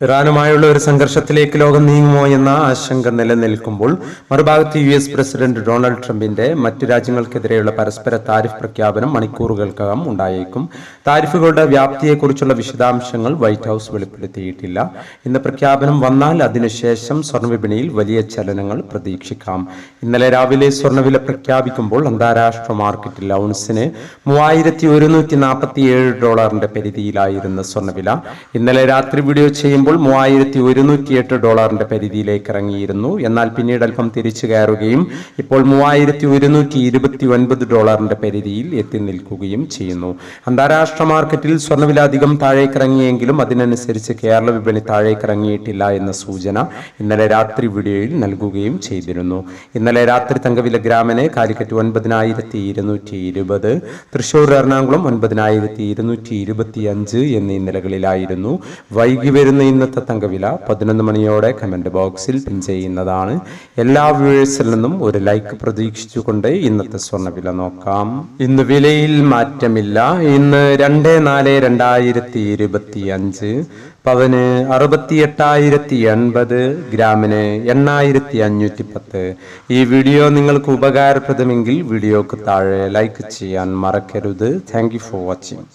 ഇറാനുമായുള്ള ഒരു സംഘർഷത്തിലേക്ക് ലോകം നീങ്ങുമോ എന്ന ആശങ്ക നിലനിൽക്കുമ്പോൾ മറുഭാഗത്ത് യു എസ് പ്രസിഡന്റ് ഡൊണാൾഡ് ട്രംപിന്റെ മറ്റു രാജ്യങ്ങൾക്കെതിരെയുള്ള പരസ്പര താരിഫ് പ്രഖ്യാപനം മണിക്കൂറുകൾക്കകം ഉണ്ടായേക്കും. താരിഫുകളുടെ വ്യാപ്തിയെക്കുറിച്ചുള്ള വിശദാംശങ്ങൾ വൈറ്റ് ഹൌസ് വെളിപ്പെടുത്തിയിട്ടില്ല. ഇന്ന് പ്രഖ്യാപനം വന്നാൽ അതിനുശേഷം സ്വർണവിപണിയിൽ വലിയ ചലനങ്ങൾ പ്രതീക്ഷിക്കാം. ഇന്നലെ രാവിലെ സ്വർണവില പ്രഖ്യാപിക്കുമ്പോൾ അന്താരാഷ്ട്ര മാർക്കറ്റിൽ ഔൺസിന് മൂവായിരത്തി ഒരുന്നൂറ്റി നാൽപ്പത്തി ഏഴ് ഡോളറിന്റെ പരിധിയിലായിരുന്ന സ്വർണവില ഇന്നലെ രാത്രി വീഡിയോ ചെയ്യുമ്പോൾ മൂവായിരത്തി ഒരുന്നൂറ്റി എട്ട് ഡോളറിന്റെ പരിധിയിലേക്ക് ഇറങ്ങിയിരുന്നു എന്നാൽ പിന്നീട് അല്പം തിരിച്ചു കയറുകയും ഇപ്പോൾ മൂവായിരത്തി ഒരുന്നൂറ്റി ഇരുപത്തി ഒൻപത് ഡോളറിന്റെ പരിധിയിൽ എത്തി നിൽക്കുകയും ചെയ്യുന്നു. അന്താരാഷ്ട്ര മാർക്കറ്റിൽ സ്വർണവില അധികം താഴേക്കിറങ്ങിയെങ്കിലും അതിനനുസരിച്ച് കേരള വിപണി താഴേക്കിറങ്ങിയിട്ടില്ല എന്ന സൂചന ഇന്നലെ രാത്രി വീഡിയോയിൽ നൽകുകയും ചെയ്തിരുന്നു. ഇന്നലെ രാത്രി തങ്കവില ഗ്രാമിന് കാലിക്കറ്റ് ഒൻപതിനായിരത്തി ഇരുന്നൂറ്റി ഇരുപത് തൃശൂർ എറണാകുളം ഒൻപതിനായിരത്തി ഇരുന്നൂറ്റി ഇരുപത്തി അഞ്ച് എന്നീ നിലകളിലായിരുന്നു. വൈകി വരുന്ന ഇന്നത്തെ തങ്കവില പതിനൊന്ന് മണിയോടെ കമന്റ് ബോക്സിൽ പിൻ ചെയ്യുന്നതാണ്. എല്ലാ വ്യൂവേഴ്സിൽ നിന്നും ഒരു ലൈക്ക് പ്രതീക്ഷിച്ചുകൊണ്ട് ഇന്നത്തെ സ്വർണവില നോക്കാം. ഇന്ന് വിലയിൽ മാറ്റമില്ല. ഇന്ന് രണ്ട് നാല് രണ്ടായിരത്തി ഇരുപത്തി അഞ്ച് പവന് അറുപത്തി എട്ടായിരത്തി എൺപത് ഗ്രാമിന് എണ്ണായിരത്തി അഞ്ഞൂറ്റി പത്ത് ഈ വീഡിയോ നിങ്ങൾക്ക് ഉപകാരപ്രദമെങ്കിൽ വീഡിയോക്ക് താഴെ ലൈക്ക് ചെയ്യാൻ മറക്കരുത്. Thank for watching